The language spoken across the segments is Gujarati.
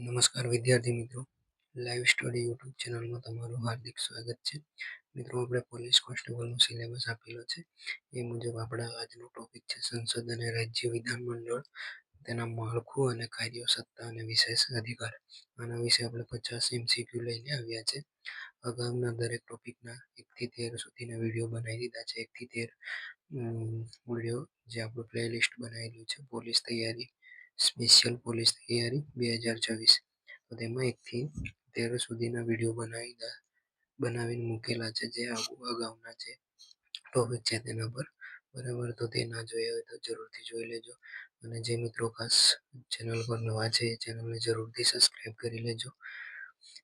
નમસ્કાર વિદ્યાર્થી મિત્રો. લાઈવ સ્ટડી યુટ્યુબ ચેનલમાં તમારું હાર્દિક સ્વાગત છે. મિત્રો, આપણે પોલીસ કોન્સ્ટેબલનો સિલેબસ આપેલો છે. એ મુજબ આપણા આજનો ટોપિક છે સંસદ અને રાજ્ય વિધાનમંડળ તેના માળખું અને કાર્યો, સત્તા અને વિશેષ અધિકાર. આના વિશે આપણે પચાસ એમસીક્યુ લઈને આવ્યા છે. અગાઉના દરેક ટોપિકના એકથી તેર સુધીના વીડિયો બનાવી દીધા છે. એકથી તેર વીડિયો જે આપણું પ્લેલિસ્ટ બનાવેલું છે. પોલીસ તૈયારી સ્પેશિયલ પોલીસ તૈયારી બે હજાર ચોવીસ. તો તેમાં એકથી તેર સુધીના વીડિયો બનાવી બનાવીને મૂકેલા છે જે અગાઉના છે. ટોપિક છે તેના પર. બરાબર? તો તે ના જોયા હોય તો જરૂરથી જોઈ લેજો. અને જે મિત્રો ખાસ ચેનલ પર નવા છે એ ચેનલને જરૂરથી સબસ્ક્રાઈબ કરી લેજો.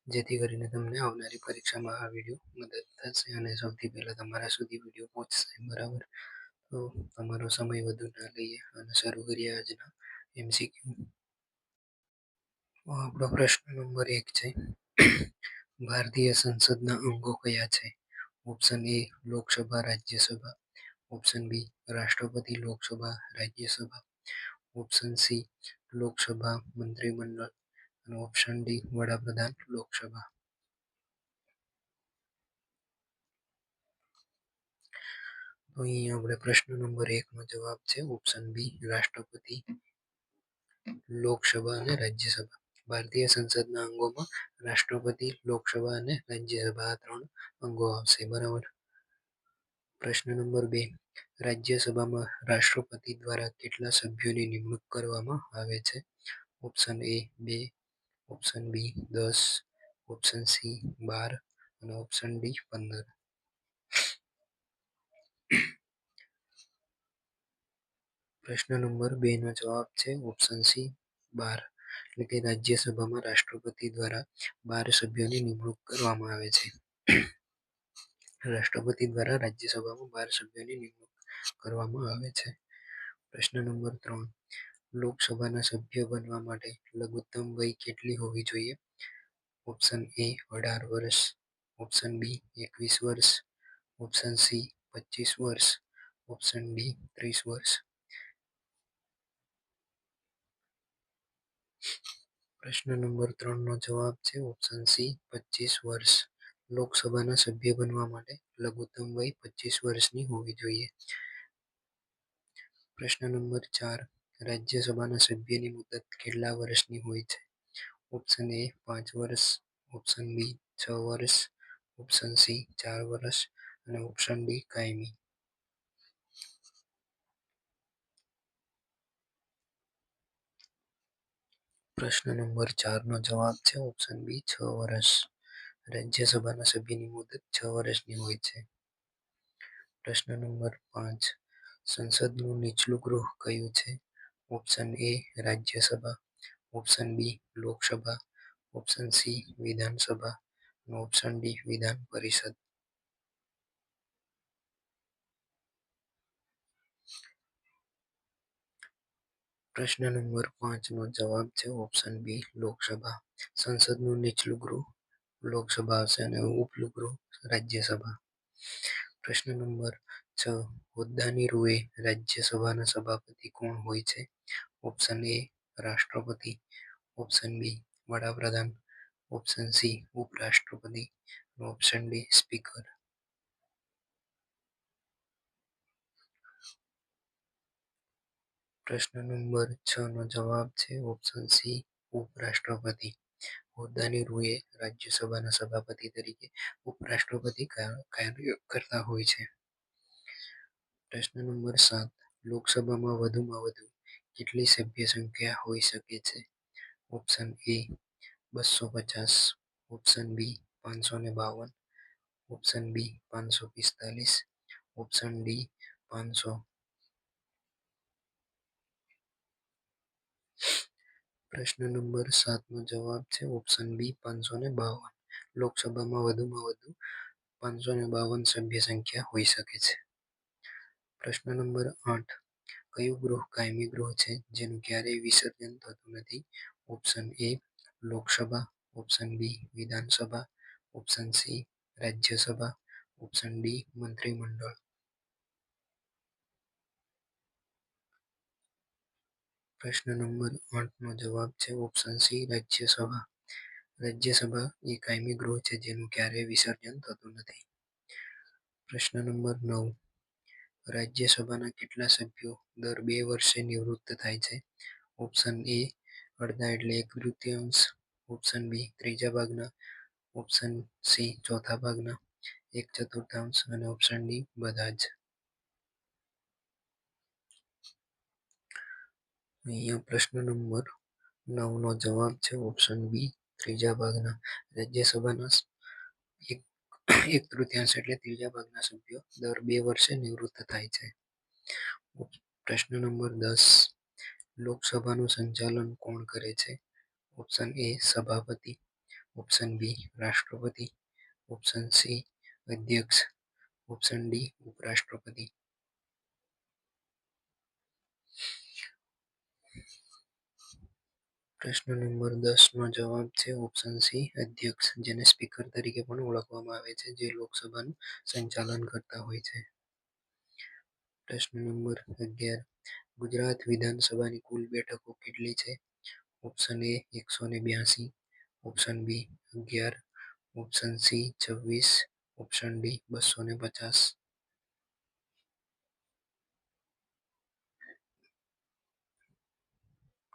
જેથી કરીને તમને આવનારી પરીક્ષામાં આ વીડિયો મદદ થશે અને સૌથી પહેલાં તમારા સુધી વીડિયો પહોંચશે. બરાબર? તો તમારો સમય વધુ ના લઈએ અને શરૂ કરીએ આજના એમસીક્યુ આપણો પ્રશ્ન નંબર એક છે. ભારતીય સંસદના અંગો કયા છે? Option A Lok Sabha, Rajya Sabha. Option B રાષ્ટ્રપતિ લોકસભા, રાજ્યસભા. ઓપ્શન સી લોકસભા મંત્રીમંડળ. અને ઓપ્શન ડી વડાપ્રધાન લોકસભા. તો અહીં આપણે પ્રશ્ન નંબર એકનો જવાબ છે. ઓપ્શન બી રાષ્ટ્રપતિ લોકસભા અને રાજ્યસભા. ભારતીય સંસદના અંગોમાં રાષ્ટ્રપતિ, લોકસભા અને રાજ્યસભા આ ત્રણ અંગો આવશે. બરાબર? પ્રશ્ન નંબર બે. રાજ્યસભામાં રાષ્ટ્રપતિ દ્વારા કેટલા સભ્યોની નિમણૂક કરવામાં આવે છે? ઓપ્શન એ, બે. ઓપ્શન બી, દસ. ઓપ્શન સી, બાર. અને ઓપ્શન ડી, પંદર. પ્રશ્ન નંબર બે નો જવાબ છે ઓપ્શન સી બાર. એટલે કે રાજ્યસભામાં રાષ્ટ્રપતિ દ્વારા બાર સભ્યોની નિમણૂક કરવામાં આવે છે. રાષ્ટ્રપતિ દ્વારા રાજ્યસભામાં બાર સભ્યોની નિમણૂક કરવામાં આવે છે. પ્રશ્ન નંબર ત્રણ. લોકસભાના સભ્ય બનવા માટે લઘુત્તમ વય કેટલી હોવી જોઈએ? ઓપ્શન એ અઢાર વર્ષ. ઓપ્શન બી એકવીસ વર્ષ. ઓપ્શન સી પચીસ વર્ષ. ઓપ્શન ડી ત્રીસ વર્ષ. પ્રશ્ન નંબર ત્રણનો જવાબ છે ઓપ્શન સી પચીસ વર્ષ. લોકસભાના સભ્ય બનવા માટે લઘુત્તમ વય પચીસ વર્ષની હોવી જોઈએ. પ્રશ્ન નંબર ચાર, રાજ્યસભાના સભ્યની મુદત કેટલા વર્ષની હોય છે? ઓપ્શન એ પાંચ વર્ષ. ઓપ્શન બી છ વર્ષ. ઓપ્શન સી ચાર વર્ષ. અને ઓપ્શન ડી કાયમી. પ્રશ્ન નંબર ચારનો જવાબ છે ઓપ્શન બી છ વર્ષ રાજ્યસભાના સભ્યની મુદત છ વર્ષની હોય છે. પ્રશ્ન નંબર પાંચ, સંસદનું નીચલું ગૃહ કયું છે? Option A Rajya Sabha. Option B Lok Sabha. Option C Vidhan Sabha. Option D Vidhan Parishad. પ્રશ્ન નંબર પાંચનો જવાબ છે ઓપ્શન બી લોકસભા. સંસદનું નીચલું ગૃહ, લોકસભા આવશે અને ઉપલું ગૃહ, રાજ્યસભા. પ્રશ્ન નંબર છ, હોદ્દાની રૂએ રાજ્યસભાના સભાપતિ કોણ હોય છે? ઓપ્શન એ રાષ્ટ્રપતિ. ઓપ્શન બી વડાપ્રધાન. ઓપ્શન સી ઉપરાષ્ટ્રપતિ. ઓપ્શન ડી સ્પીકર પ્રશ્ન નંબર છ નો જવાબ છે ઓપ્શન સી ઉપરાષ્ટ્રપતિ. હોદ્દાની રૂએ રાજ્યસભાના સભાપતિ તરીકે ઉપરાષ્ટ્રપતિ કાર્ય કરતા હોય છે. પ્રશ્ન નંબર સાત, લોકસભામાં વધુમાં વધુ કેટલી સભ્ય સંખ્યા હોઈ શકે છે? ઓપ્શન એ બસો પચાસ. ઓપ્શન બી પાંચસો ને બાવન. ઓપ્શન બી પાંચસો પિસ્તાલીસ. ઓપ્શન ડી પાંચસો પ્રશ્ન નંબર સાતનો જવાબ છે ઓપ્શન બી પાંચસો ને બાવન. લોકસભામાં વધુમાં વધુ પાંચસો ને બાવન સભ્ય સંખ્યા હોઈ શકે છે. પ્રશ્ન નંબર આઠ. કયું ગૃહ કાયમી ગૃહ છે? જેનું ક્યારેય વિસર્જન થતું નથી? Option A Lok Sabha. Option B Vidhan Sabha. Option C Rajya Sabha. Option D મંત્રીમંડળ. પ્રશ્ન નંબર આઠનો જવાબ છે ઓપ્શન સી રાજ્યસભા. રાજ્યસભા એ કાયમી ગૃહ છે, જેનું ક્યારેય વિસર્જન થતું નથી. પ્રશ્ન નંબર નવ. રાજ્યસભાના કેટલા સભ્યો દર બે વર્ષે નિવૃત્ત થાય છે? ઓપ્શન એ અડધા એટલે એક તૃતીયાંશ. ઓપ્શન બી ત્રીજા ભાગના. ઓપ્શન સી ચોથા ભાગના. એક ચતુર્થાંશ. અને ઓપ્શન ડી બધા જ. અહીંયા પ્રશ્ન નંબર નવનો જવાબ છે ઓપ્શન બી ત્રીજા ભાગના રાજ્યસભાના એક એક તૃતીયાંશ એટલે ત્રીજા ભાગના સભ્યો દર બે વર્ષે નિવૃત્ત થાય છે. પ્રશ્ન નંબર દસ, લોકસભાનું સંચાલન કોણ કરે છે? ઓપ્શન એ સભાપતિ. ઓપ્શન બી રાષ્ટ્રપતિ. ઓપ્શન સી અધ્યક્ષ. ઓપ્શન ડી ઉપરાષ્ટ્રપતિ. પ્રશ્ન નંબર દસ નો જવાબ છે ઓપ્શન સી અધ્યક્ષ, જેને સ્પીકર તરીકે પણ ઓળખવામાં આવે છે, જે લોકસભાનું સંચાલન કરતા હોય છે. પ્રશ્ન નંબર અગિયાર, ગુજરાત વિધાનસભાની કુલ બેઠકો કેટલી છે? ઓપ્શન એ એકસો ને બ્યાસી ઓપ્શન બી અગિયાર ઓપ્શન સી છવ્વીસ ઓપ્શન ડી બસો ને પચાસ.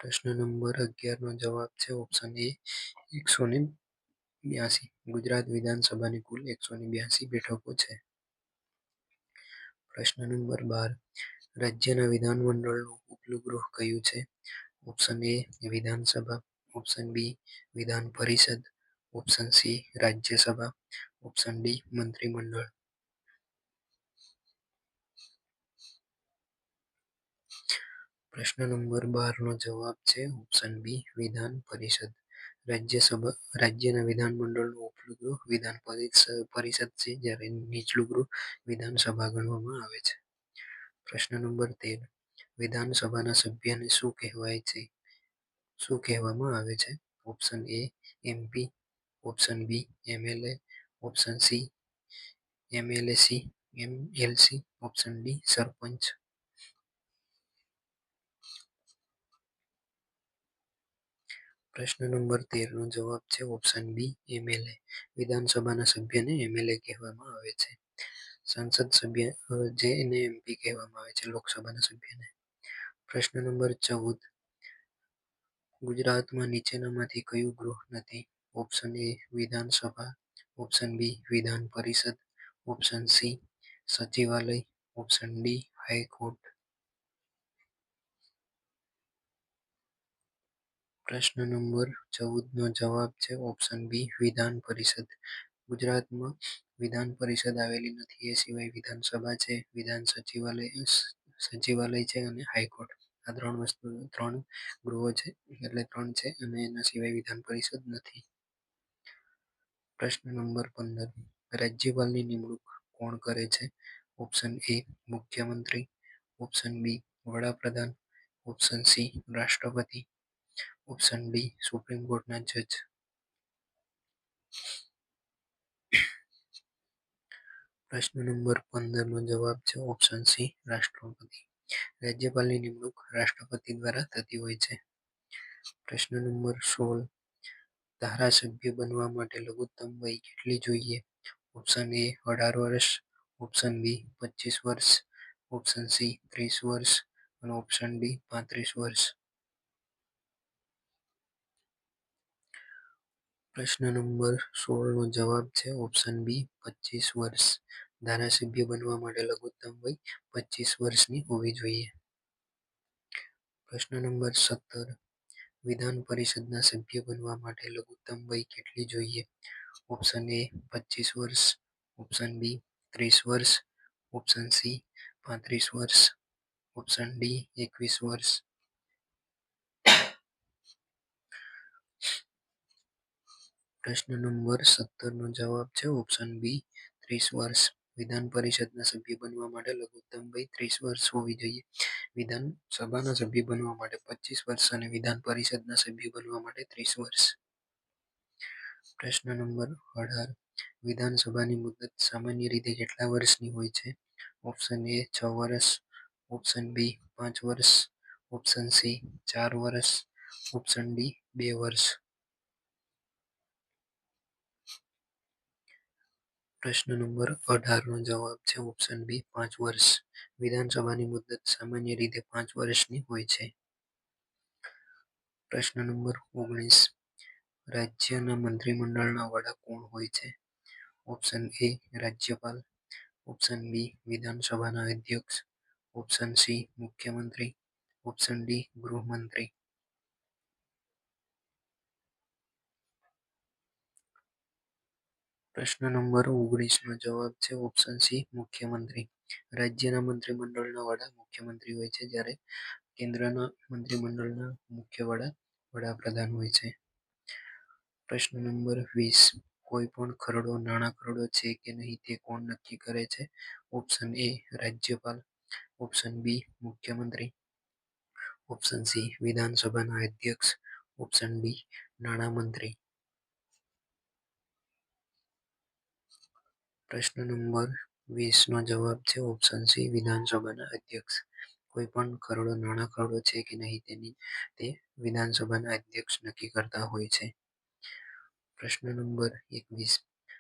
પ્રશ્ન નંબર અગિયારનો જવાબ છે ઓપ્શન એ એકસો ને બ્યાસી. ગુજરાત વિધાનસભાની કુલ એકસો ને બ્યાસી બેઠકો છે. પ્રશ્ન નંબર બાર, રાજ્યના વિધાનમંડળનું ઉપલું ગૃહ કયું છે? ઓપ્શન એ Vidhan Sabha. Option B Vidhan Parishad. Option C Rajya Sabha. Option D મંત્રીમંડળ. પ્રશ્ન નંબર બાર નો જવાબ છે ઓપ્શન બી, વિધાન પરિષદ. રાજ્યસભા, રાજ્યના વિધાનમંડળનું ઉપલું ગૃહ વિધાન પરિષદ છે જ્યારે નીચલું ગૃહ વિધાનસભા ગણવામાં આવે છે. પ્રશ્ન નંબર તેર, વિધાનસભાના સભ્યને શું કહેવાય છે? શું કહેવામાં આવે છે? Option A MP option B MLA option C MLAC M LC option D, sarpanch. પ્રશ્ન નંબર તેર નો જવાબ છે ઓપ્શન બી એમએલએ વિધાનસભાના સભ્યને એમએલએ કહેવામાં આવે છે. સંસદ સભ્ય જેને એમપી કહેવામાં આવે છે લોકસભાના સભ્યને. પ્રશ્ન નંબર ચૌદ. ગુજરાતમાં નીચેનામાંથી કયું ગૃહ નથી? ઓપ્શન એ Vidhan Sabha. Option B Vidhan Parishad. Option C સચિવાલય. Option D high court. પ્રશ્ન નંબર ચૌદ નો જવાબ છે ઓપ્શન બી વિધાન પરિષદ. ગુજરાતમાં વિધાન પરિષદ આવેલી નથી, એ સિવાય વિધાનસભા છે, વિધાન સચિવાલય સચિવાલય છે અને હાઈકોર્ટ. આ ત્રણ વસ્તુ, ત્રણ ગૃહો છે, એટલે ત્રણ છે અને એના સિવાય વિધાન પરિષદ નથી. પ્રશ્ન નંબર પંદર, રાજ્યપાલની નિમણૂક કોણ કરે છે? ઓપ્શન એ મુખ્યમંત્રી. ઓપ્શન બી વડાપ્રધાન. ઓપ્શન સી રાષ્ટ્રપતિ. ઓપ્શન ડી સુપ્રીમ કોર્ટના જજ પ્રશ્ન નંબર પંદર નો જવાબ છે ઓપ્શન સી રાષ્ટ્રપતિ. રાજ્યપાલની નિમણૂક રાષ્ટ્રપતિ દ્વારા થતી હોય છે. પ્રશ્ન નંબર સોળ, ધારાસભ્ય બનવા માટે લઘુત્તમ વય કેટલી જોઈએ? ઓપ્શન એ અઢાર વર્ષ. ઓપ્શન બી પચીસ વર્ષ. ઓપ્શન સી ત્રીસ વર્ષ. અને ઓપ્શન ડી પાંત્રીસ વર્ષ. પ્રશ્ન નંબર સોળ નો જવાબ છે ઓપ્શન બી પચીસ વર્ષ. ધારાસભ્ય બનવા માટે લઘુત્તમ વય પચીસ વર્ષની હોવી જોઈએ. પ્રશ્ન નંબર સત્તર. વિધાન પરિષદના સભ્ય બનવા માટે લઘુત્તમ વય કેટલી જોઈએ? ઓપ્શન એ પચીસ વર્ષ. ઓપ્શન બી ત્રીસ વર્ષ. ઓપ્શન સી પાંત્રીસ વર્ષ. ઓપ્શન ડી એકવીસ વર્ષ. પ્રશ્ન નંબર સત્તર નો જવાબ છે ઓપ્શન બી ત્રીસ વર્ષ. વિધાન પરિષદના સભ્ય બનવા માટે લઘુત્તમ વય ત્રીસ વર્ષ હોવી જોઈએ. વિધાન સભાના સભ્ય બનવા માટે પચીસ વર્ષ અને વિધાન પરિષદના સભ્ય બનવા માટે ત્રીસ વર્ષ. પ્રશ્ન નંબર અઢાર. વિધાનસભાની મુદત સામાન્ય રીતે કેટલા વર્ષની હોય છે? ઓપ્શન એ છ વર્ષ. ઓપ્શન બી પાંચ વર્ષ. ઓપ્શન સી ચાર વર્ષ. ઓપ્શન ડી બે વર્ષ. પ્રશ્ન નંબર અઢાર નો જવાબ છે ઓપ્શન બી પાંચ વર્ષ. વિધાનસભાની મુદત સામાન્ય રીતે પાંચ વર્ષની હોય છે. પ્રશ્ન નંબર ઓગણીસ. રાજ્યના મંત્રીમંડળના વડા કોણ હોય છે? ઓપ્શન એ રાજ્યપાલ. ઓપ્શન બી વિધાનસભાના અધ્યક્ષ. ઓપ્શન સી મુખ્યમંત્રી. ઓપ્શન ડી ગૃહમંત્રી. પ્રશ્ન નંબર ઓગણીસ નો જવાબ છે ઓપ્શન સી મુખ્યમંત્રી. રાજ્યના મંત્રીમંડળના વડા મુખ્યમંત્રી હોય છે, જ્યારે કેન્દ્રના મંત્રીમંડળના મુખ્ય વડા વડાપ્રધાન હોય છે. પ્રશ્ન નંબર વીસ, કોઈ પણ ખરડો, નાણાં ખરડો છે કે નહીં તે કોણ નક્કી કરે છે? ઓપ્શન એ રાજ્યપાલ. ઓપ્શન બી મુખ્યમંત્રી. ઓપ્શન સી વિધાનસભાના અધ્યક્ષ. ઓપ્શન ડી નાણામંત્રી. પ્રશ્ન નંબર વીસ નો જવાબ છે ઓપ્શન સી વિધાનસભાના અધ્યક્ષ. કોઈ પણ ખરડો નાણાં ખરડો છે કે નહીં તેની તે વિધાનસભાના અધ્યક્ષ નક્કી કરતા હોય છે. પ્રશ્ન નંબર એકવીસ.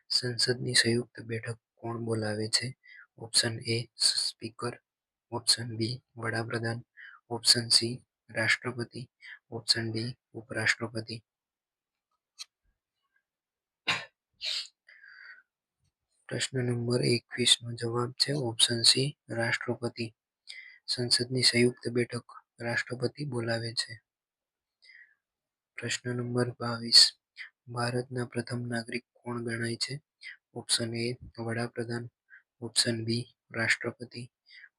સંસદની સંયુક્ત બેઠક કોણ બોલાવે છે? Option A speaker option B વડાપ્રધાન. ઓપ્શન સી રાષ્ટ્રપતિ. ઓપ્શન ડી ઉપરાષ્ટ્રપતિ. પ્રશ્ન નંબર એકવીસ નો જવાબ છે ઓપ્શન સી રાષ્ટ્રપતિ. સંસદની સંયુક્ત બેઠક રાષ્ટ્રપતિ બોલાવે છે. પ્રશ્ન નંબર બાવીસ. ભારતના પ્રથમ નાગરિક કોણ ગણાય છે? ઓપ્શન એ વડાપ્રધાન. ઓપ્શન બી રાષ્ટ્રપતિ.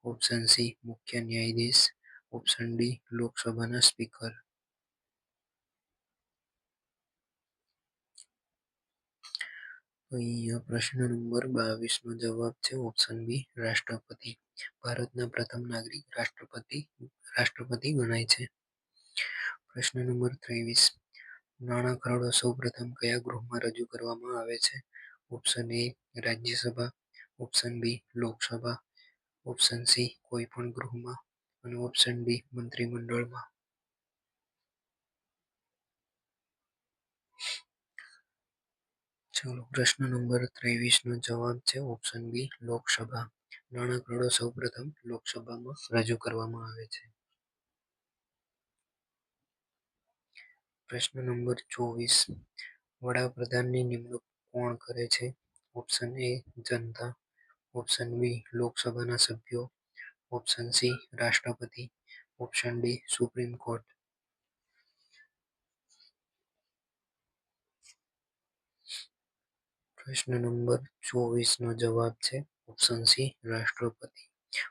ઓપ્શન સી મુખ્ય ન્યાયાધીશ. ઓપ્શન ડી લોકસભાના સ્પીકર. અહીંયા પ્રશ્ન નંબર બાવીસ નો જવાબ છે ઓપ્શન બી રાષ્ટ્રપતિ. ભારતના પ્રથમ નાગરિક રાષ્ટ્રપતિ રાષ્ટ્રપતિ ગણાય છે. પ્રશ્ન નંબર ત્રેવીસ નાણાં ખરડો સૌ પ્રથમ કયા ગૃહમાં રજૂ કરવામાં આવે છે? Option A Rajya Sabha. Option B Lok Sabha. Option C કોઈ પણ ગૃહમાં. અને ઓપ્શન ડી મંત્રીમંડળમાં. ચાલો પ્રશ્ન નંબર ત્રેવીસ નો જવાબ છે ઓપ્શન બી લોકસભા. નાણાં ખરડો સૌ પ્રથમ લોકસભામાં રજૂ કરવામાં આવે છે. પ્રશ્ન નંબર ચોવીસ. વડાપ્રધાનની નિમણૂક કોણ કરે છે? ઓપ્શન એ જનતા. ઓપ્શન બી લોકસભાના સભ્યો. ઓપ્શન સી રાષ્ટ્રપતિ. Option D Supreme court. પ્રશ્ન નંબર ચોવીસ નો જવાબ છે ઓપ્શન સી રાષ્ટ્રપતિ.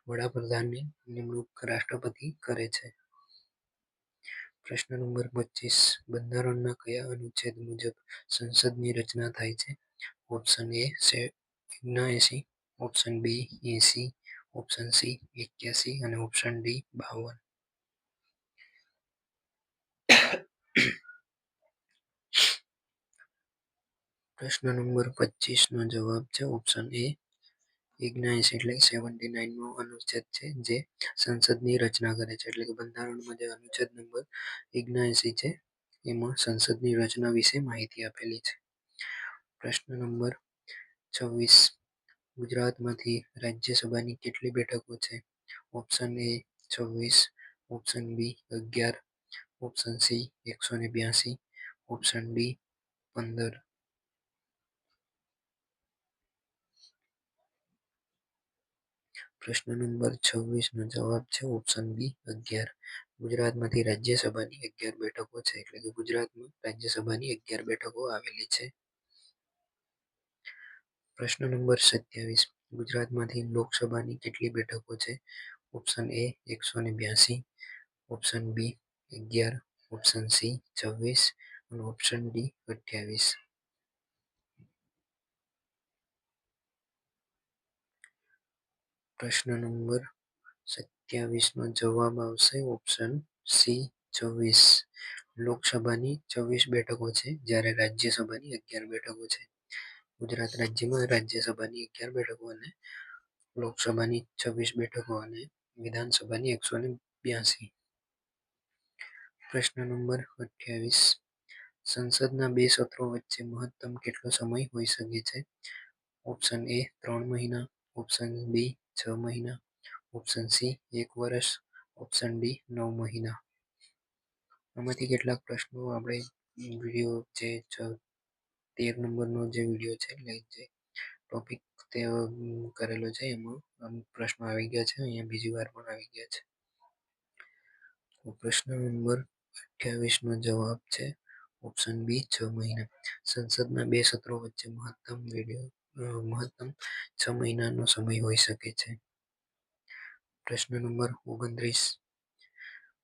વડાપ્રધાનની નિમણૂક રાષ્ટ્રપતિ કરે છે. પ્રશ્ન નંબર પચીસ, બંધારણના કયા અનુચ્છેદ મુજબ સંસદની રચના થાય છે? ઓપ્શન એ ઓગણએંસી ઓપ્શન બી એંસી ઓપ્શન સી એક્યાસી અને ઓપ્શન ડી બાવન. પ્રશ્ન નંબર પચીસ નો જવાબ છે ઓપ્શન એ ઇગ્નાઇસ એટલે સેવન્ટી નાઇન નો અનુચ્છેદ છે, જે સંસદની રચના કરે છે. એટલે કે બંધારણમાં જે અનુચ્છેદ નંબર ઇગ્નાઇસી છે, એમાં સંસદની રચના વિશે માહિતી આપેલી છે. પ્રશ્ન નંબર છવ્વીસ, ગુજરાતમાંથી રાજ્યસભાની કેટલી બેઠકો છે? ઓપ્શન એ છવ્વીસ ઓપ્શન બી અગિયાર ઓપ્શન સી એકસો ને બ્યાસી ઓપ્શન ડી પંદર પ્રશ્ન નંબર છવ્વીસ નો જવાબ છે ઓપ્શન બી અગિયાર. ગુજરાતમાંથી રાજ્યસભાની અગિયાર બેઠકો છે, એટલે કે ગુજરાતમાં રાજ્યસભાની અગિયાર બેઠકો આવેલી છે. પ્રશ્ન નંબર સત્યાવીસ, ગુજરાતમાંથી લોકસભાની કેટલી બેઠકો છે? ઓપ્શન એ એકસો ને બ્યાસી. ઓપ્શન બી અગિયાર. ઓપ્શન સી છવ્વીસ. અને ઓપ્શન ડી અઠ્યાવીસ. પ્રશ્ન નંબર સત્યાવીસ નો જવાબ આવશે ઓપ્શન સી છવ્વીસ લોકસભાની છવ્વીસ બેઠકો છે, જ્યારે રાજ્યસભાની અગિયાર બેઠકો છે. ગુજરાત રાજ્યમાં રાજ્યસભાની અગિયાર બેઠકો અને લોકસભાની છવ્વીસ બેઠકો અને વિધાનસભાની એકસો ને બ્યાસી. પ્રશ્ન નંબર અઠ્યાવીસ. સંસદના બે સત્રો વચ્ચે મહત્તમ કેટલો સમય હોઈ શકે છે? ઓપ્શન એ ત્રણ મહિના. ઓપ્શન બી છ મહિના. ઓપ્શન સી એક વર્ષ. ઓપ્શન ડી નવ મહિના. આમાંથી કેટલાક પ્રશ્નો આપણે વીડિયો જે તેર નંબરનો જે વીડિયો છે, એટલે જે ટોપિક તે કરેલો છે, એમાં પ્રશ્નો આવી ગયા છે, અહીંયા બીજી વાર પણ આવી ગયા છે. પ્રશ્ન નંબર અઠ્યાવીસ નો જવાબ છે ઓપ્શન બી છ મહિના. સંસદના બે સત્રો વચ્ચે મહત્તમ વીડિયો મહત્તમ છ મહિનાનો સમય હોઈ શકે છે. પ્રશ્ન નંબર ઓગણત્રીસ.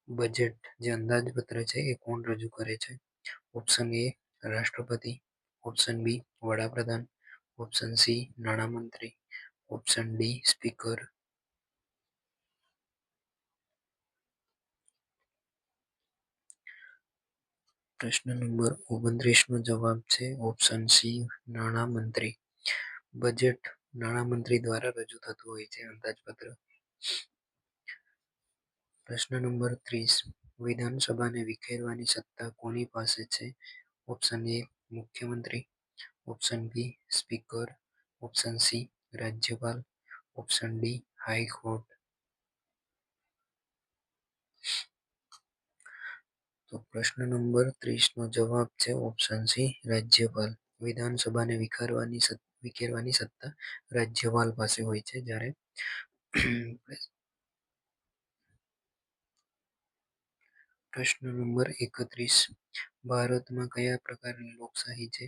બજેટ જે અંદાજપત્ર છે એ કોણ રજૂ કરે છે? ઓપ્શન એ રાષ્ટ્રપતિ, ઓપ્શન બી વડાપ્રધાન, ઓપ્શન સી નાણામંત્રી, ઓપ્શન ડી સ્પીકર. પ્રશ્ન નંબર ઓગણત્રીસ નો જવાબ છે ઓપ્શન સી નાણામંત્રી. બજેટ નાણામંત્રી દ્વારા રજૂ થતું હોય છે. અંદાજપત્ર. પ્રશ્ન નંબર ત્રીસ. વિધાનસભાને વિખેરવાની સત્તા કોની પાસે છે? ઓપ્શન એ, મુખ્યમંત્રી. Option B, speaker. Option C, રાજ્યપાલ. Option D, high court. તો પ્રશ્ન નંબર ત્રીસ નો જવાબ છે ઓપ્શન સી, રાજ્યપાલ. વિધાનસભાને વિખેરવાની વિખેરવાની સત્તા રાજ્યપાલ પાસે હોય છે. જ્યારે પ્રશ્ન નંબર એકત્રીસ. ભારતમાં કયા પ્રકારની લોકશાહી છે?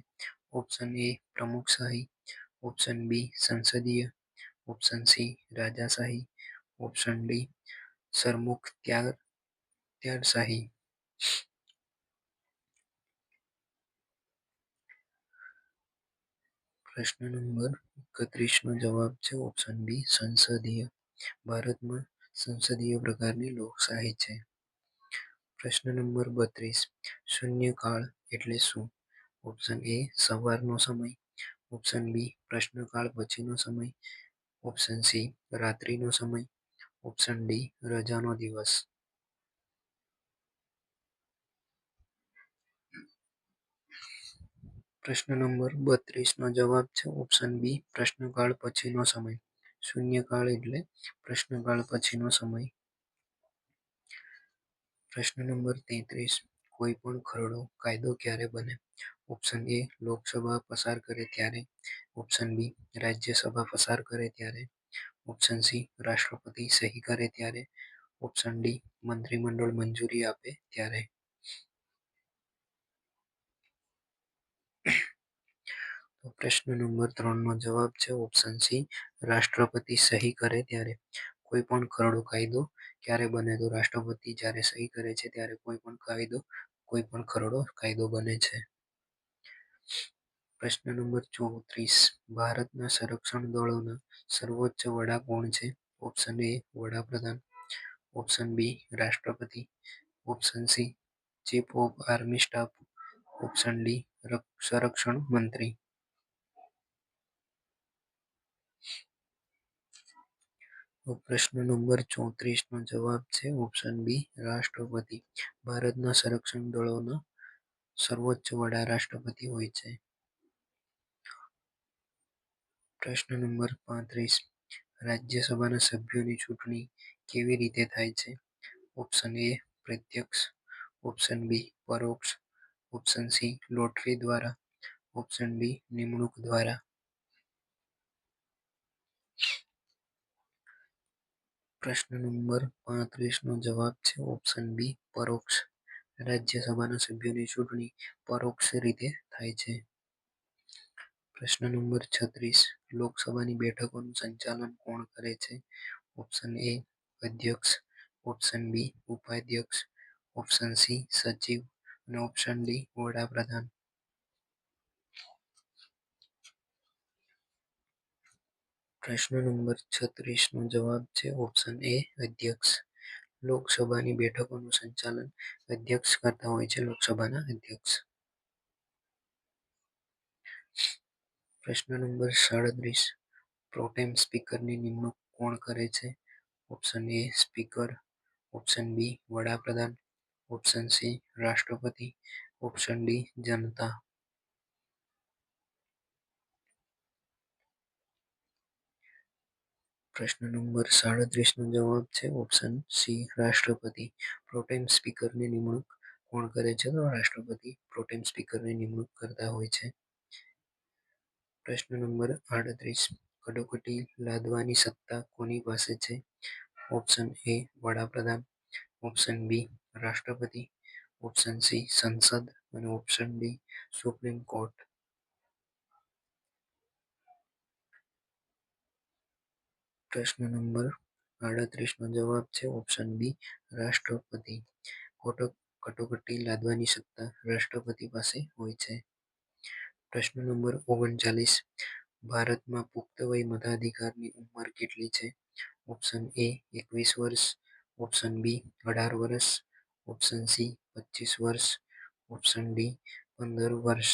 ઓપ્શન એ પ્રમુખશાહી ઓપ્શન બી સંસદીય, ઓપ્શન સી રાજાશાહી, ઓપ્શન ડી સરમુખ ત્યાર ત્યારશાહી પ્રશ્ન નંબર એકત્રીસ નો જવાબ છે ઓપ્શન બી સંસદીય. ભારતમાં સંસદીય પ્રકારની લોકશાહી છે. પ્રશ્ન નંબર બત્રીસ, શૂન્યકાળ એટલે શું? ઓપ્શન એ સવારનો સમય. ઓપ્શન બી પ્રશ્નકાળ પછીનો સમય. ઓપ્શન સી રાત્રિનો સમય. ઓપ્શન ડી રજાનો દિવસ. પ્રશ્ન નંબર બત્રીસ નો જવાબ છે ઓપ્શન બી, પ્રશ્નકાળ પછીનો સમય. શૂન્યકાળ એટલે પ્રશ્નકાળ પછીનો સમય. પ્રશ્ન નંબર તેત્રીસ, કોઈ પણ ખરડો કાયદો ક્યારે બને? ઓપ્શન એ, લોકસભા પસાર કરે ત્યારે. ઓપ્શન બી, રાજ્યસભા પસાર કરે ત્યારે. ઓપ્શન સી, રાષ્ટ્રપતિ સહી કરે ત્યારે. ઓપ્શન ડી, મંત્રીમંડળ મંજૂરી આપે ત્યારે તો પ્રશ્ન નંબર ત્રણ નો જવાબ છે ઓપ્શન સી રાષ્ટ્રપતિ સહી કરે ત્યારે. કોઈ પણ ખરડો કાયદો ક્યારે બને તો રાષ્ટ્રપતિ જ્યારે સહી કરે છે ત્યારે કોઈ પણ કાયદો, કોઈ પણ ખરડો કાયદો બને છે. પ્રશ્ન નંબર ચોત્રીસ, ભારતના સંરક્ષણ દળોના સર્વોચ્ચ વડા કોણ છે? ઓપ્શન એ વડાપ્રધાન. ઓપ્શન બી રાષ્ટ્રપતિ. Option C chief of army staff option D સંરક્ષણ મંત્રી. પ્રશ્ન નંબર ચોત્રીસ નો જવાબ છે ઓપ્શન બી રાષ્ટ્રપતિ. ભારતના સંરક્ષણ દળોના સર્વોચ્ચ વડા રાષ્ટ્રપતિ હોય છે. પ્રશ્ન નંબર પાંત્રીસ, રાજ્યસભાના સભ્યોની ચૂંટણી કેવી રીતે થાય છે? ઓપ્શન એ પ્રત્યક્ષ. ઓપ્શન બી પરોક્ષ. ઓપ્શન સી લોટરી દ્વારા. ઓપ્શન ડી નિમણૂક દ્વારા. પ્રશ્ન નંબર પાંત્રીસ નો જવાબ છે ઓપ્શન બી પરોક્ષ. રાજ્યસભાના સભ્યોની ચૂંટણી પરોક્ષ રીતે થાય છે. પ્રશ્ન નંબર છત્રીસ, લોકસભાની બેઠકોનું સંચાલન કોણ કરે છે? ઓપ્શન એ અધ્યક્ષ. ઓપ્શન બી ઉપાધ્યક્ષ. ઓપ્શન સી સચિવ. અને ઓપ્શન ડી વડાપ્રધાન. પ્રશ્ન નંબર છત્રીસ નો જવાબ છે ઓપ્શન એ અધ્યક્ષ. લોકસભાની બેઠકોનું સંચાલન અધ્યક્ષ કરતા હોય છે લોકસભાના અધ્યક્ષ. પ્રશ્ન નંબર સાડત્રીસ પ્રોટેમ સ્પીકરની નિમણૂક કોણ કરે છે? Option A speaker option B વડાપ્રધાન. ઓપ્શન સી રાષ્ટ્રપતિ. ઓપ્શન ડી જનતા. પ્રશ્ન નંબર સાડત્રીસ નો જવાબ છે. ઓપ્શન સી રાષ્ટ્રપતિ. પ્રોટેમ સ્પીકરની નિમણૂક કોણ કરે છે? તો રાષ્ટ્રપતિ પ્રોટેમ સ્પીકરની નિમણૂક કરતા હોય છે. પ્રશ્ન નંબર આડત્રીસ. કટોકટી લાદવાની સત્તા કોની પાસે છે? ઓપ્શન એ વડાપ્રધાન. ઓપ્શન બી રાષ્ટ્રપતિ. ઓપ્શન સી સંસદ. અને ઓપ્શન ડી સુપ્રીમ કોર્ટ પ્રશ્ન નંબર આડત્રીસ નો જવાબ છે ઓપ્શન બી રાષ્ટ્રપતિ. કટોકટી લાદવાની સત્તા રાષ્ટ્રપતિ પાસે હોય છે. પ્રશ્ન નંબર ઓગણચાલીસ, ભારતમાં પુખ્ત વય મતાધિકારની ઉંમર કેટલી છે? ઓપ્શન એ એકવીસ વર્ષ. ઓપ્શન બી અઢાર વર્ષ. ઓપ્શન સી પચીસ વર્ષ. ઓપ્શન ડી પંદર વર્ષ.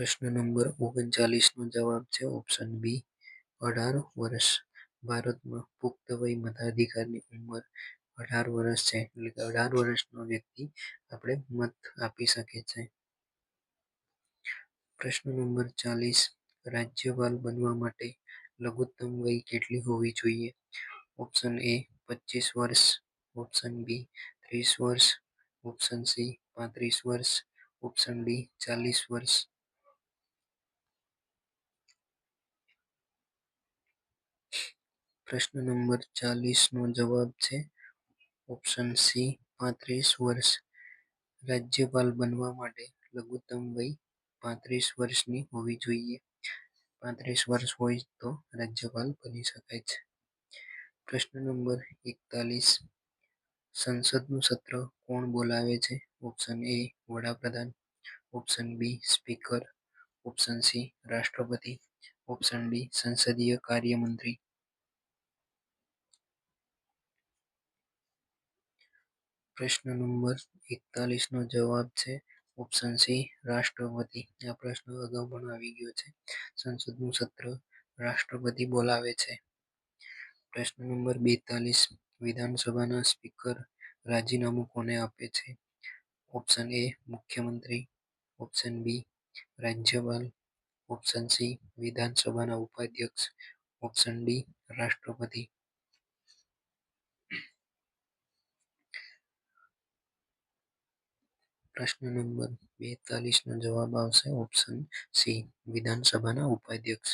પ્રશ્ન નંબર ઓગણચાલીસ નો જવાબ છે ઓપ્શન બી અઢાર વર્ષ. ભારતમાં પુખ્ત વય મતાધિકારની ઉંમર અઢાર વર્ષ છે એટલે કે અઢાર વર્ષનો વ્યક્તિ આપણે મત આપી શકે છે પ્રશ્ન નંબર ચાલીસ, રાજ્યપાલ બનવા માટે લઘુત્તમ વય કેટલી હોવી જોઈએ? ઓપ્શન એ પચીસ વર્ષ. ઓપ્શન બી ત્રીસ વર્ષ. ઓપ્શન સી પાંત્રીસ વર્ષ. ઓપ્શન ડી ચાલીસ વર્ષ. પ્રશ્ન નંબર ચાલીસ નો જવાબ છે. ઓપ્શન સી પાંત્રીસ વર્ષ. રાજ્યપાલ બનવા માટે લઘુત્તમ વય પાંત્રીસ વર્ષની હોવી જોઈએ. પાંત્રીસ વર્ષ હોય તો રાજ્યપાલ બની શકાય છે. પ્રશ્ન નંબર એકતાલીસ. સંસદનું સત્ર કોણ બોલાવે છે? ઓપ્શન એ વડાપ્રધાન. Option B speaker option C રાષ્ટ્રપતિ. ઓપ્શન ડી સંસદીય કાર્યમંત્રી. પ્રશ્ન નંબર એકતાલીસ નો જવાબ છે. ઓપ્શન સી, રાષ્ટ્રપતિ. આ પ્રશ્ન અગાઉ પણ આવી ગયો છે. સંસદનું સત્ર રાષ્ટ્રપતિ બોલાવે છે. પ્રશ્ન નંબર બેતાલીસ, વિધાનસભાના સ્પીકર રાજીનામું કોને આપે છે? ઓપ્શન એ, મુખ્યમંત્રી. ઓપ્શન બી, રાજ્યપાલ. ઓપ્શન સી, વિધાનસભાના ઉપાધ્યક્ષ. ઓપ્શન ડી, રાષ્ટ્રપતિ. પ્રશ્ન નંબર બેતાલીસ નો જવાબ આવશે ઓપ્શન સી, વિધાનસભાના ઉપાધ્યક્ષ.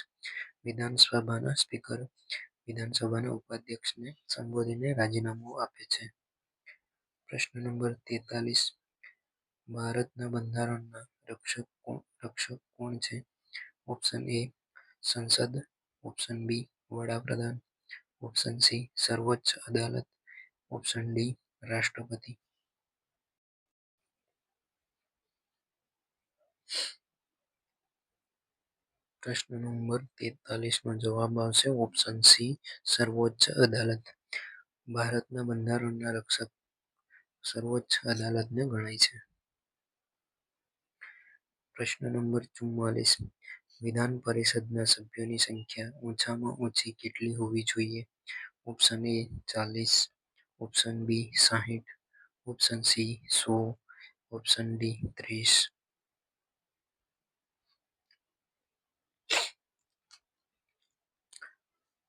વિધાનસભાના સ્પીકર વિધાનસભાના ઉપાધ્યક્ષને સંબોધીને રાજીનામું આપે છે. પ્રશ્ન નંબર તેતાલીસ, ભારતના બંધારણના રક્ષક રક્ષક કોણ છે? ઓપ્શન એ, સંસદ. ઓપ્શન બી, વડાપ્રધાન. ઓપ્શન સી, સર્વોચ્ચ અદાલત. ઓપ્શન ડી, રાષ્ટ્રપતિ. પ્રશ્ન નંબર તેતાલીસ નો જવાબ આવશે ઓપ્શન સી સર્વોચ્ચ અદાલત. ભારતના બંધારણના રક્ષક સર્વોચ્ચ અદાલતને ગણાય છે. પ્રશ્ન નંબર ચુમ્માલીસ, વિધાન પરિષદના સભ્યોની સંખ્યા ઓછામાં ઓછી કેટલી હોવી જોઈએ? ઓપ્શન એ ચાલીસ ઓપ્શન બી સાહીઠ ઓપ્શન સી સો ઓપ્શન ડી ત્રીસ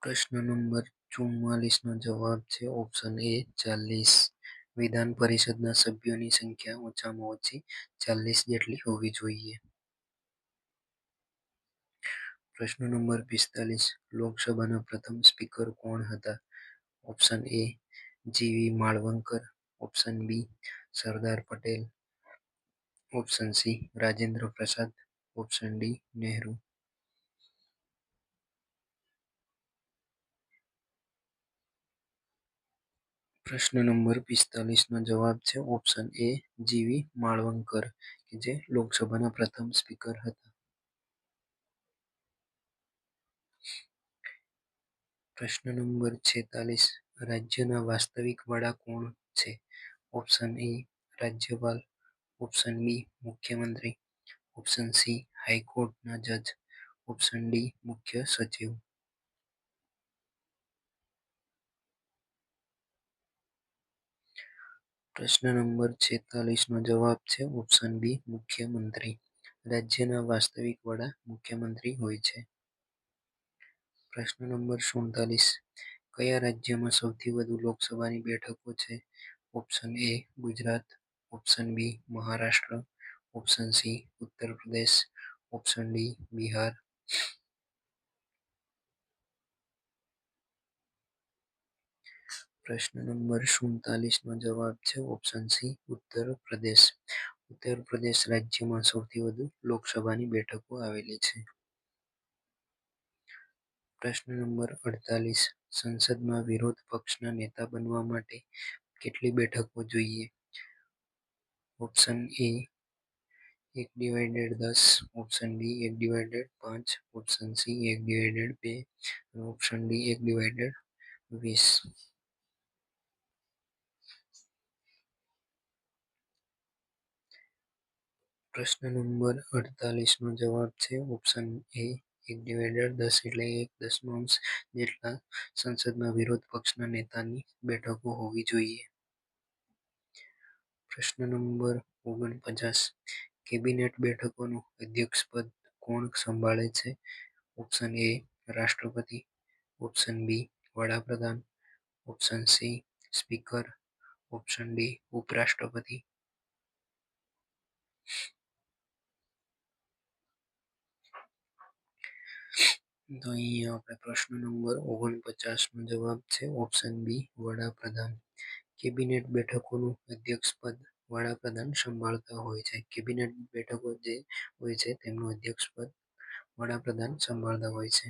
પ્રશ્ન નંબર ચુમ્માલીસ નો જવાબ છે ઓપ્શન એ ચાલીસ. વિધાન પરિષદના સભ્યોની સંખ્યા ઓછામાં ઓછી ચાલીસ જેટલી હોવી જોઈએ. પ્રશ્ન નંબર પિસ્તાલીસ, લોકસભાના પ્રથમ સ્પીકર કોણ હતા? Option A G V Mavalankar. Option B Sardar Patel. Option C Rajendra Prasad. Option D Nehru. પ્રશ્ન નંબર પિસ્તાલીસ નો જવાબ છે. ઓપ્શન એ, જીવી માળવંકર, કે જે લોકસભાના પ્રથમ સ્પીકર હતા. પ્રશ્ન નંબર છેતાલીસ, રાજ્યના વાસ્તવિક વડા કોણ છે? ઓપ્શન એ, રાજ્યપાલ. ઓપ્શન બી, મુખ્યમંત્રી. ઓપ્શન સી, હાઈકોર્ટના જજ. ઓપ્શન ડી, મુખ્ય સચિવ. પ્રશ્ન નંબર છેતાલીસ નો જવાબ છે ઓપ્શન બી મુખ્યમંત્રી. રાજ્યના વાસ્તવિક વડા મુખ્યમંત્રી હોય છે. પ્રશ્ન નંબર સુડતાલીસ. કયા રાજ્યમાં સૌથી વધુ લોકસભાની બેઠકો છે? Option A Gujarat. Option B Maharashtra. Option C Uttar Pradesh option D Bihar. પ્રશ્ન નંબર સુડતાલીસ નો જવાબ છે ઓપ્શન સી ઉત્તર પ્રદેશ. ઉત્તર પ્રદેશ રાજ્યમાં સૌથી વધુ લોકસભાની બેઠકો આવેલી છે. પ્રશ્ન નંબર અડતાલીસ, સંસદમાં વિરોધ પક્ષના નેતા બનવા માટે કેટલી બેઠકો જોઈએ? ઓપ્શન એ એક ડિવાઇડેડ દસ. ઓપ્શન બી એક ડિવાઇડેડ પાંચ. ઓપ્શન સી એક ડિવાઇડેડ બે. ઓપ્શન ડી એક ડિવાઇડેડ વીસ. પ્રશ્ન નંબર અડતાલીસ નો જવાબ છે. ઓપ્શન એ એક ડિવાઇડેડ દસ એટલે એક દસમાંશ જેટલા સંસદમાં વિરોધ પક્ષના નેતાની બેઠકો હોવી જોઈએ. પ્રશ્ન નંબર ઓગણપચાસ, કેબિનેટ બેઠકોનું અધ્યક્ષપદ કોણ સંભાળે છે? ઓપ્શન એ રાષ્ટ્રપતિ. ઓપ્શન બી વડાપ્રધાન. Option C speaker option D ઉપરાષ્ટ્રપતિ. તો અહીંયા આપણે પ્રશ્ન નંબર ઓગણપચાસનો જવાબ છે ઓપ્શન બી વડાપ્રધાન. કેબિનેટ બેઠકોનું અધ્યક્ષપદ વડાપ્રધાન સંભાળતા હોય છે. કેબિનેટ બેઠકો જે હોય છે, તેમનું અધ્યક્ષપદ વડાપ્રધાન સંભાળતા હોય છે.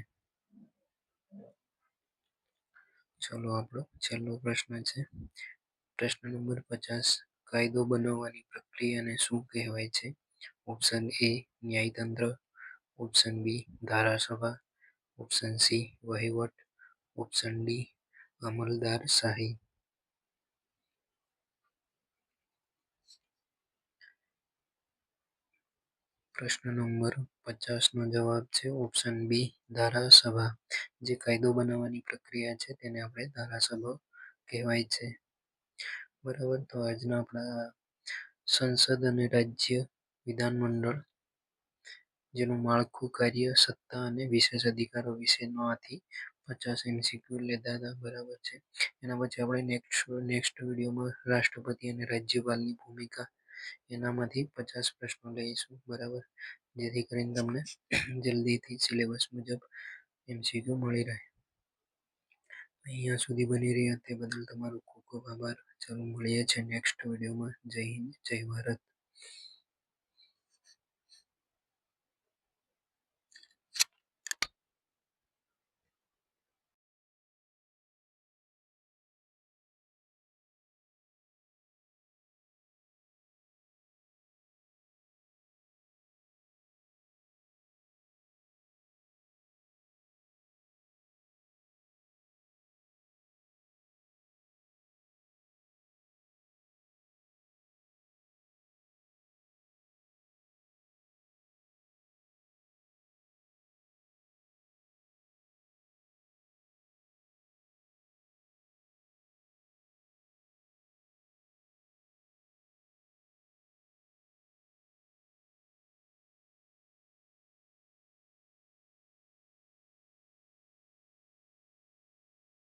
ચલો, આપણો છેલ્લો પ્રશ્ન છે. પ્રશ્ન નંબર પચાસ, કાયદો બનાવવાની પ્રક્રિયાને શું કહેવાય છે? ઓપ્શન એ ન્યાયતંત્ર. ઓપ્શન બી ધારાસભા. ઓપ્શન સી વહીવટ ઓપ્શન ડી અમલદાર શાહી પ્રશ્ન નંબર પચાસ નો જવાબ છે ઓપ્શન બી ધારાસભા. જે કાયદો બનાવવાની પ્રક્રિયા છે તેને આપણે ધારાસભા કહેવાય છે. બરાબર, તો આજના આપણા સંસદ અને રાજ્ય વિધાનમંડળ જેનું માળખું કાર્ય સત્તા અને વિશેષ અધિકારો વિશેનો આથી પચાસ એમસીક્યુ લેતા હતા બરાબર છે. એના પછી આપણે નેક્સ્ટ નેક્સ્ટ વિડીયોમાં રાષ્ટ્રપતિ અને રાજ્યપાલની ભૂમિકા એનામાંથી પચાસ પ્રશ્નો લઈશું, બરાબર? જેથી કરીને તમને જલ્દીથી સિલેબસ મુજબ એમસીક્યુ મળી રહે. અહીંયા સુધી બની રહ્યા તે બદલ તમારો ખૂબ ખૂબ આભાર. ચાલો મળીએ છીએ નેક્સ્ટ વિડીયોમાં. જય હિન્દ, જય ભારત.